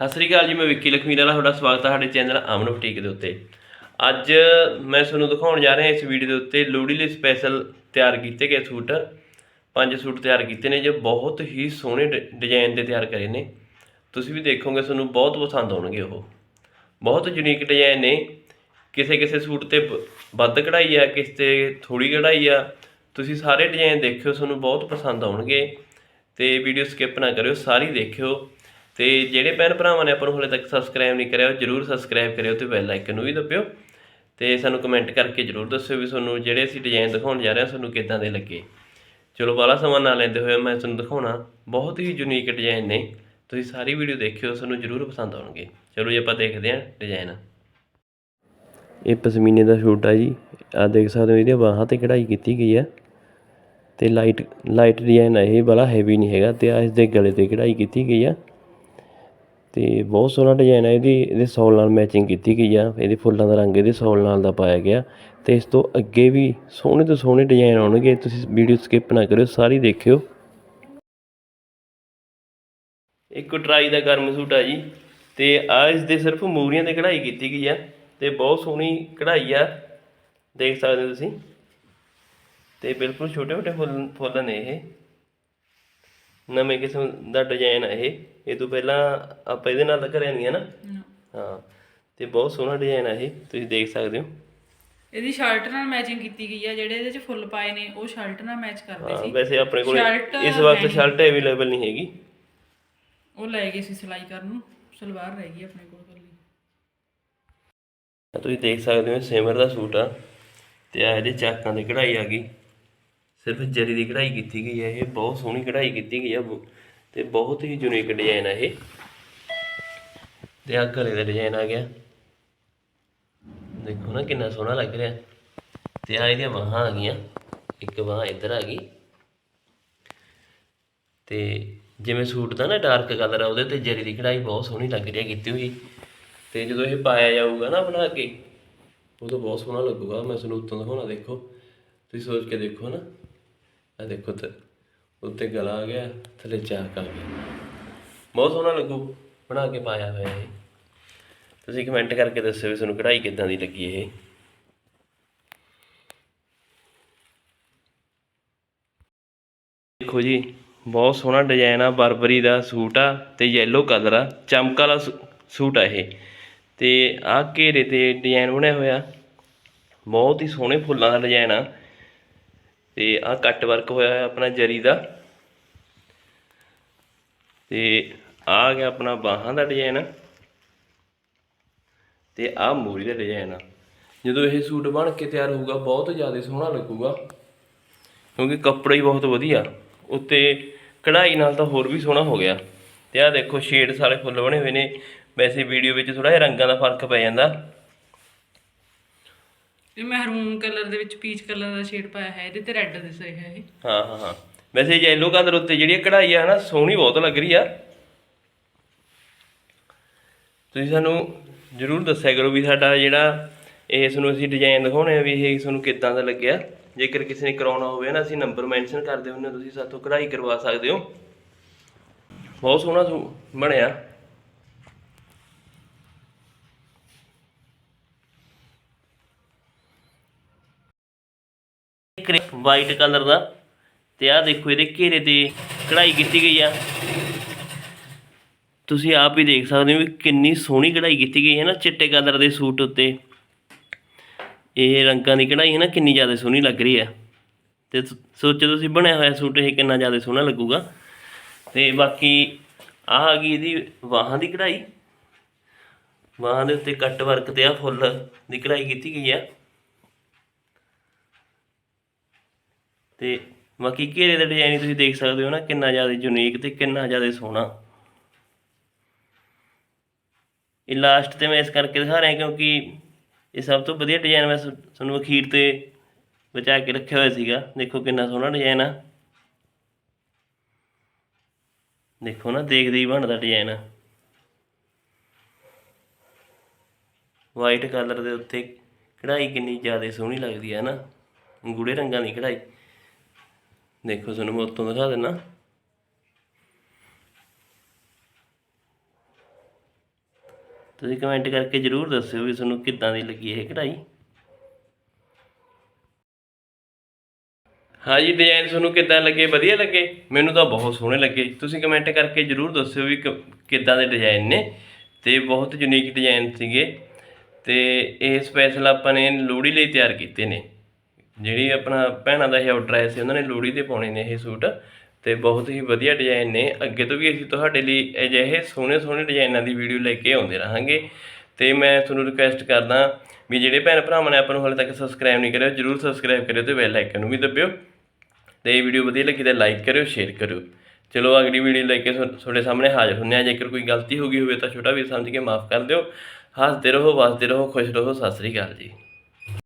ਸਤਿ ਸ੍ਰੀ ਅਕਾਲ ਜੀ, ਮੈਂ ਵਿੱਕੀ ਲਖਮੀ ਵਾਲਾ, ਤੁਹਾਡਾ ਸਵਾਗਤ ਹੈ ਸਾਡੇ ਚੈਨਲ ਅਮਨ ਬੁਟੀਕ ਦੇ ਉੱਤੇ। ਅੱਜ ਮੈਂ ਤੁਹਾਨੂੰ ਦਿਖਾਉਣ ਜਾ ਰਿਹਾ ਇਸ ਵੀਡੀਓ ਦੇ ਉੱਤੇ ਲੋਹੜੀ ਲਈ ਸਪੈਸ਼ਲ ਤਿਆਰ ਕੀਤੇ ਗਏ ਸੂਟ। ਪੰਜ ਸੂਟ ਤਿਆਰ ਕੀਤੇ ਨੇ ਜੋ ਬਹੁਤ ਹੀ ਸੋਹਣੇ ਡ- ਡਿਜ਼ਾਈਨ ਦੇ ਤਿਆਰ ਕਰੇ ਨੇ। ਤੁਸੀਂ ਵੀ ਦੇਖੋਗੇ, ਤੁਹਾਨੂੰ ਬਹੁਤ ਪਸੰਦ ਆਉਣਗੇ ਉਹ। ਬਹੁਤ ਯੂਨੀਕ ਡਿਜ਼ਾਈਨ ਨੇ। ਕਿਸੇ ਕਿਸੇ ਸੂਟ ਤੇ ਬ- ਵੱਧ ਕਢਾਈ ਆ, ਕਿਸੇ ਤੇ ਥੋੜੀ ਕਢਾਈ ਆ। ਤੁਸੀਂ ਸਾਰੇ ਡਿਜ਼ਾਈਨ ਦੇਖਿਓ, ਤੁਹਾਨੂੰ ਬਹੁਤ ਪਸੰਦ ਆਉਣਗੇ। ਤੇ ਵੀਡੀਓ ਸਕਿਪ ਨਾ ਕਰਿਓ, ਸਾਰੀ ਦੇਖਿਓ। ਤੇ ਜਿਹੜੇ ਭੈਣ ਭਰਾਵਾਂ ਨੇ ਆਪਾਂ ਨੂੰ ਹਾਲੇ ਤੱਕ ਸਬਸਕ੍ਰਾਈਬ ਨਹੀਂ ਕਰਿਆ, ਉਹ ਜਰੂਰ ਸਬਸਕ੍ਰਾਈਬ ਕਰਿਓ ਤੇ ਬੈਲ ਆਈਕਨ ਨੂੰ ਵੀ ਦਬਿਓ। ਤੇ ਸਾਨੂੰ ਕਮੈਂਟ ਕਰਕੇ ਜਰੂਰ ਦੱਸਿਓ ਵੀ ਤੁਹਾਨੂੰ ਜਿਹੜੇ ਅਸੀਂ ਡਿਜ਼ਾਈਨ ਦਿਖਾਉਣ ਜਾ ਰਹੇ ਹਾਂ, ਤੁਹਾਨੂੰ ਕਿੱਦਾਂ ਦੇ ਲੱਗੇ। ਚਲੋ ਬਾਲਾ ਸਮਾਂ ਨਾ ਲੈਂਦੇ ਹੋਏ ਮੈਂ ਤੁਹਾਨੂੰ ਦਿਖਾਉਣਾ, ਬਹੁਤ ਹੀ ਯੂਨੀਕ ਡਿਜ਼ਾਈਨ ਨੇ। ਤੁਸੀਂ ਸਾਰੀ ਵੀਡੀਓ ਦੇਖਿਓ, ਤੁਹਾਨੂੰ ਜਰੂਰ ਪਸੰਦ ਆਉਣਗੇ। ਚਲੋ ਜੀ, ਆਪਾਂ ਦੇਖਦੇ ਹਾਂ ਡਿਜ਼ਾਈਨ ਇਹ ਪਸ਼ਮੀਨੇ ਦਾ ਸੂਟ ਆ ਜੀ। ਆ ਦੇਖ ਸਕਦੇ ਹੋ ਇਹਦੀਆਂ ਬਾਹਾਂ ਤੇ ਕਢਾਈ ਕੀਤੀ ਗਈ ਆ ਤੇ ਲਾਈਟ ਲਾਈਟ ਡਿਜ਼ਾਈਨ ਆ ਇਹ ਬੜਾ ਹੈਵੀ ਨਹੀਂ ਹੈਗਾ। ਤੇ ਆ ਇਸ ਦੇ ਗਲੇ ਤੇ ਕਢਾਈ ਕੀਤੀ ਗਈ ਆ। ਅਤੇ ਬਹੁਤ ਸੋਹਣਾ ਡਿਜ਼ਾਇਨ ਹੈ ਇਹਦੀ, ਇਹਦੇ ਸੌਲ ਨਾਲ ਮੈਚਿੰਗ ਕੀਤੀ ਗਈ ਆ, ਇਹਦੇ ਫੁੱਲਾਂ ਦਾ ਰੰਗ ਇਹਦੇ ਸੌਲ ਨਾਲ ਦਾ ਪਾਇਆ ਗਿਆ ਅਤੇ ਇਸ ਤੋਂ ਅੱਗੇ ਵੀ ਸੋਹਣੇ ਤੋਂ ਸੋਹਣੇ ਡਿਜ਼ਾਇਨ ਆਉਣਗੇ, ਤੁਸੀਂ ਵੀਡੀਓ ਸਕਿਪ ਨਾ ਕਰਿਓ, ਸਾਰੀ ਦੇਖਿਓ। ਇੱਕ ਟਰਾਈ ਦਾ ਗਰਮ ਸੂਟ ਆ ਜੀ, ਤੇ ਆ ਇਸ ਦੇ ਸਿਰਫ ਮੂਰੀਆਂ ਤੇ ਕਢਾਈ ਕੀਤੀ ਗਈ ਆ, ਤੇ ਬਹੁਤ ਸੋਹਣੀ ਕਢਾਈ ਆ, ਦੇਖ ਸਕਦੇ ਹੋ ਤੁਸੀਂ। ਤੇ ਬਿਲਕੁਲ ਛੋਟੇ ਛੋਟੇ ਫੁੱਲ ਫੁੱਲ ਨੇ ਇਹ। ਨਵੇਂ ਕਿਸਮ ਦਾ ਡਿਜ਼ਾਈਨ ਹੈ ਇਹ। ਇਹ ਤੋਂ ਪਹਿਲਾਂ ਆਪਾਂ ਇਹਦੇ ਨਾਲ ਕਰਿਆ ਨਹੀਂ ਹੈ ਨਾ? ਹਾਂ ਤੇ ਬਹੁਤ ਸੋਹਣਾ ਡਿਜ਼ਾਈਨ ਹੈ ਇਹ ਤੁਸੀਂ ਦੇਖ ਸਕਦੇ ਹੋ। ਇਹਦੀ ਸ਼ਰਟ ਨਾਲ ਮੈਚਿੰਗ ਕੀਤੀ ਗਈ ਆ ਜਿਹੜੇ ਇਹਦੇ ਚ ਫੁੱਲ ਪਾਏ ਨੇ ਉਹ ਸ਼ਰਟ ਨਾਲ ਮੈਚ ਕਰਦੇ ਹਾਂ ਸੀ। ਵੈਸੇ ਆਪਣੇ ਕੋਲ ਸ਼ਰਟ ਇਸ ਵਕਤ ਸ਼ਰਟ ਅਵੇਲੇਬਲ ਨਹੀਂ ਹੈਗੀ। ਉਹ ਲੈ ਗਏ ਸੀ ਸਿਲਾਈ ਕਰਨ ਨੂੰ ਸਲਵਾਰ ਰਹਿ ਗਈ ਆਪਣੇ ਕੋਲ ਕੱਲੀ। ਤੁਸੀਂ ਦੇਖ ਸਕਦੇ ਹੋ ਸਿਮਰ ਦਾ ਸੂਟ ਆ ਤੇ ਆ ਇਹਦੇ ਚਾਕਾਂ ਦੀ ਕਢਾਈ ਆ ਗਈ। ਸਿਰਫ ਜਰੀ ਦੀ ਕਢਾਈ ਕੀਤੀ ਗਈ ਹੈ, ਇਹ ਬਹੁਤ ਸੋਹਣੀ ਕਢਾਈ ਕੀਤੀ ਗਈ ਆ ਬ- ਤੇ ਬਹੁਤ ਹੀ ਯੂਨੀਕ ਡਿਜ਼ਾਈਨ ਹੈ ਇਹ। ਤੇ ਆ ਗਲੇ ਦਾ ਡਿਜ਼ਾਈਨ ਆ ਗਿਆ। ਦੇਖੋ ਨਾ ਕਿੰਨਾ ਸੋਹਣਾ ਲੱਗ ਰਿਹਾ। ਤੇ ਆ ਇਹਦੀਆਂ ਬਾਹਾਂ ਆ ਗਈਆਂ। ਇੱਕ ਬਾਹ ਇੱਧਰ ਆ ਗਈ। ਤੇ ਜਿਵੇਂ ਸੂਟ ਦਾ ਨਾ ਡਾਰਕ ਕਲਰ ਆ, ਉਹਦੇ ਤੇ ਜਰੀ ਦੀ ਕਢਾਈ ਬਹੁਤ ਸੋਹਣੀ ਲੱਗ ਰਹੀ ਹੈ, ਕੀਤੀ ਹੋਈ। ਤੇ ਜਦੋਂ ਇਹ ਪਾਇਆ ਜਾਊਗਾ ਨਾ ਬਣਾ ਕੇ, ਉਦੋਂ ਬਹੁਤ ਸੋਹਣਾ ਲੱਗੂਗਾ। ਮੈਂ ਤੁਹਾਨੂੰ ਉੱਤੋਂ ਦਿਖਾਉਣਾ, ਦੇਖੋ। ਤੁਸੀਂ ਸੋਚ ਕੇ ਦੇਖੋ ਨਾ। ਆ ਦੇਖੋ ਤੇ, ਉੱਤੇ ਗਲਾ ਆ ਗਿਆ, ਥੱਲੇ ਚਾਕ ਆ ਗਿਆ। ਬਹੁਤ ਸੋਹਣਾ ਲੱਗੂ, ਬਣਾ ਕੇ ਪਾਇਆ ਹੋਇਆ ਇਹ। ਤੁਸੀਂ ਕਮੈਂਟ ਕਰਕੇ ਦੱਸਿਓ ਵੀ ਤੁਹਾਨੂੰ ਕਢਾਈ ਕਿੱਦਾਂ ਦੀ ਲੱਗੀ ਇਹ। ਦੇਖੋ ਜੀ, ਬਹੁਤ ਸੋਹਣਾ ਡਿਜ਼ਾਈਨ ਆ, ਬਰਬਰੀ ਦਾ ਸੂਟ ਆ ਤੇ ਯੈਲੋ ਕਲਰ ਆ, ਚਮਕ ਵਾਲਾ ਸੂ- ਸੂਟ ਆ ਇਹ। ਤੇ ਆ ਘੇਰੇ ਤੇ ਡਿਜ਼ਾਈਨ ਬਣਿਆ ਹੋਇਆ। ਬਹੁਤ ਹੀ ਸੋਹਣੇ ਫੁੱਲਾਂ ਦਾ ਡਿਜ਼ਾਈਨ ਆ। ਤੇ ਆ ਕੱਟ ਵਰਕ ਹੋਇਆ ਹੋਇਆ ਆਪਣਾ ਜਰੀ ਦਾ। ਤੇ ਆ ਗਿਆ ਆਪਣਾ ਬਾਹਾਂ ਦਾ ਡਿਜ਼ਾਈਨ ਤੇ ਆ ਮੂਰੀ ਦਾ ਡਿਜ਼ਾਈਨ ਆ। ਜਦੋਂ ਇਹ ਸੂਟ ਬਣ ਕੇ ਤਿਆਰ ਹੋਊਗਾ, ਬਹੁਤ ਜ਼ਿਆਦਾ ਸੋਹਣਾ ਲੱਗੂਗਾ। ਕਿਉਂਕਿ ਕੱਪੜਾ ਹੀ ਬਹੁਤ ਵਧੀਆ। ਉੱਤੇ ਕਢਾਈ ਨਾਲ ਤਾਂ ਹੋਰ ਵੀ ਸੋਹਣਾ ਹੋ ਗਿਆ। ਤੇ ਆਹ ਦੇਖੋ ਸ਼ੇਡ ਸਾਰੇ ਫੁੱਲ ਬਣੇ ਹੋਏ ਨੇ। ਵੈਸੇ ਵੀਡੀਓ ਵਿੱਚ ਥੋੜਾ ਜਿਹਾ ਰੰਗਾਂ ਦਾ ਫ਼ਰਕ ਪੈ ਜਾਂਦਾ। ਇਹ ਮਹਿਰੂਨ ਕਲਰ ਦੇ ਵਿੱਚ ਪੀਚ ਕਲਰ ਦਾ ਸ਼ੇਡ ਪਾਇਆ ਹੈ ਇਹਦੇ ਤੇ ਰੈੱਡ ਦਿਸ ਰਿਹਾ ਹੈ ਇਹ। ਹਾਂ ਹਾਂ ਹਾਂ। ਵੈਸੇ ਯੈਲੋ ਕਲਰ ਉੱਤੇ ਜਿਹੜੀ ਇਹ ਕਢਾਈ ਆ ਨਾ ਸੋਹਣੀ ਬਹੁਤ ਲੱਗ ਰਹੀ ਆ। ਤੁਸੀਂ ਸਾਨੂੰ ਜਰੂਰ ਦੱਸਿਆ ਕਰੋ ਵੀ ਸਾਡਾ ਜਿਹੜਾ ਇਹ ਤੁਹਾਨੂੰ ਅਸੀਂ ਡਿਜ਼ਾਈਨ ਦਿਖਾਉਣੇ ਆ ਵੀ ਇਹ ਤੁਹਾਨੂੰ ਕਿੱਦਾਂ ਦਾ ਲੱਗਿਆ। ਜੇਕਰ ਕਿਸੇ ਨੇ ਕਰਾਉਣਾ ਹੋਵੇ ਨਾ ਅਸੀਂ ਨੰਬਰ ਮੈਂਸ਼ਨ ਕਰਦੇ ਹੁੰਦੇ ਹਾਂ, ਤੁਸੀਂ ਸਾਥੋਂ ਕਢਾਈ ਕਰਵਾ ਸਕਦੇ ਹੋ। ਬਹੁਤ ਸੋਹਣਾ ਬਣਿਆ। ਵਾਈਟ ਕਲਰ ਦਾ ਤੇ ਆਹ ਦੇਖੋ ਇਹਦੇ ਘੇਰੇ ਤੇ ਕਢਾਈ ਕੀਤੀ ਗਈ ਆ। ਤੁਸੀਂ ਆਪ ਹੀ ਦੇਖ ਸਕਦੇ ਹੋ ਵੀ ਕਿੰਨੀ ਸੋਹਣੀ ਕਢਾਈ ਕੀਤੀ ਗਈ ਹੈ ਨਾ, ਚਿੱਟੇ ਕਲਰ ਦੇ ਸੂਟ ਉੱਤੇ। ਇਹ ਰੰਗਾਂ ਦੀ ਕਢਾਈ ਹੈ ਨਾ, ਕਿੰਨੀ ਜ਼ਿਆਦਾ ਸੋਹਣੀ ਲੱਗ ਰਹੀ ਹੈ। ਤੇ ਸੋਚੋ ਤੁਸੀਂ ਬਣਿਆ ਹੋਇਆ ਸੂਟ ਇਹ ਕਿੰਨਾ ਜ਼ਿਆਦਾ ਸੋਹਣਾ ਲੱਗੂਗਾ। ਤੇ ਬਾਕੀ ਆਹ ਆ ਗਈ ਇਹਦੀ ਬਾਹਾਂ ਦੀ ਕਢਾਈ। ਬਾਹਾਂ ਦੇ ਉੱਤੇ ਕੱਟ ਵਰਕ ਤੇ ਆ ਫੁੱਲ ਦੀ ਕਢਾਈ ਕੀਤੀ ਗਈ ਆ ਤੇ ਬਾਕੀ ਘੇਰੇ ਦਾ ਡਿਜ਼ਾਈਨ ਤੁਸੀਂ ਦੇਖ ਸਕਦੇ ਹੋ ਨਾ, ਕਿੰਨਾ ਜ਼ਿਆਦਾ ਯੂਨੀਕ ਤੇ ਕਿੰਨਾ ਜ਼ਿਆਦਾ ਸੋਹਣਾ। ਇਹ ਲਾਸਟ ਤੇ ਮੈਂ ਇਸ ਕਰਕੇ ਦਿਖਾ ਰਿਹਾ ਕਿਉਂਕਿ ਇਹ ਸਭ ਤੋਂ ਵਧੀਆ ਡਿਜ਼ਾਈਨ ਮੈਂ ਤੁ- ਤੁਹਾਨੂੰ ਅਖੀਰ ਤੇ ਬਚਾ ਕੇ ਰੱਖਿਆ ਹੋਇਆ ਸੀਗਾ। ਦੇਖੋ ਕਿੰਨਾ ਸੋਹਣਾ ਡਿਜ਼ਾਈਨ ਆ। ਦੇਖੋ ਨਾ, ਦੇਖਦੇ ਹੀ ਬਣਦਾ ਡਿਜ਼ਾਈਨ ਵਾਈਟ ਕਲਰ ਦੇ ਉੱਤੇ ਕਢਾਈ ਕਿੰਨੀ ਜ਼ਿਆਦਾ ਸੋਹਣੀ ਲੱਗਦੀ ਹੈ ਨਾ। ਗੂੜੇ ਰੰਗਾਂ ਦੀ ਕਢਾਈ। ਦੇਖੋ, ਤੁਹਾਨੂੰ ਮੈਂ ਉੱਤੋਂ ਦਿਖਾ ਦਿੰਦਾ ਤੁਸੀਂ ਕਮੈਂਟ ਕਰਕੇ ਜਰੂਰ ਦੱਸਿਓ ਵੀ ਤੁਹਾਨੂੰ ਕਿੱਦਾਂ ਦੀ ਲੱਗੀ ਇਹ ਕਢਾਈ। ਹਾਂਜੀ ਡਿਜ਼ਾਈਨ ਤੁਹਾਨੂੰ ਕਿੱਦਾਂ ਲੱਗੇ? ਵਧੀਆ ਲੱਗੇ? ਮੈਨੂੰ ਤਾਂ ਬਹੁਤ ਸੋਹਣੇ ਲੱਗੇ। ਤੁਸੀਂ ਕਮੈਂਟ ਕਰਕੇ ਜਰੂਰ ਦੱਸਿਓ ਵੀ ਕ- ਕਿੱਦਾਂ ਦੇ ਡਿਜ਼ਾਈਨ ਨੇ। ਤੇ ਬਹੁਤ ਯੂਨੀਕ ਡਿਜ਼ਾਈਨ ਸੀਗੇ। ਤੇ ਇਹ ਸਪੈਸ਼ਲ ਆਪਾਂ ਨੇ ਲੋਹੜੀ ਲਈ ਤਿਆਰ ਕੀਤੇ ਨੇ। ਜਿਹੜੀ ਆਪਣਾ ਭੈਣਾਂ ਦਾ ਇਹ ਆਰਡਰ ਆਇਆ ਸੀ, ਉਹਨਾਂ ਨੇ ਲੋਹੜੀ ਦੇ ਪਾਉਣੇ ਨੇ ਇਹ ਸੂਟ ਤੇ ਬਹੁਤ ਹੀ ਵਧੀਆ ਡਿਜ਼ਾਈਨ ਨੇ। ਅੱਗੇ ਤੋਂ ਵੀ ਅਸੀਂ ਤੁਹਾਡੇ ਲਈ ਅਜਿਹੇ ਸੋਹਣੇ ਸੋਹਣੇ ਡਿਜ਼ਾਈਨਾਂ ਦੀ ਵੀਡੀਓ ਲੈ ਕੇ ਆਉਂਦੇ ਰਹਾਂਗੇ। ਤੇ ਮੈਂ ਤੁਹਾਨੂੰ ਰਿਕੁਐਸਟ ਕਰਦਾ ਵੀ ਜਿਹੜੇ ਭੈਣ ਭਰਾਵਾਂ ਨੇ ਆਪਾਂ ਨੂੰ ਹਾਲੇ ਤੱਕ ਸਬਸਕ੍ਰਾਈਬ ਨਹੀਂ ਕਰਿਆ, ਜਰੂਰ ਸਬਸਕ੍ਰਾਈਬ ਕਰਿਓ ਤੇ ਬੈਲ ਆਈਕਨ ਨੂੰ ਵੀ ਦਬਿਓ। ਤੇ ਇਹ ਵੀਡੀਓ ਵਧੀਆ ਲੱਗੀ ਤਾਂ ਲਾਈਕ ਕਰਿਓ ਸ਼ੇਅਰ ਕਰਿਓ। ਚਲੋ, ਅਗਲੀ ਵੀਡੀਓ ਲੈ ਕੇ ਤੁਹਾਡੇ ਸਾਹਮਣੇ ਹਾਜ਼ਰ ਹੁੰਨੇ ਆ ਜੇਕਰ ਕੋਈ ਗਲਤੀ ਹੋ ਗਈ ਹੋਵੇ ਤਾਂ ਛੋਟਾ ਵੀ ਸਮਝ ਕੇ ਮਾਫ ਕਰ ਦਿਓ। ਹੱਸਦੇ ਰਹੋ, ਵਸਦੇ ਰਹੋ, ਖੁਸ਼ ਰਹੋ। ਸਤਿ ਸ੍ਰੀ ਅਕਾਲ ਜੀ।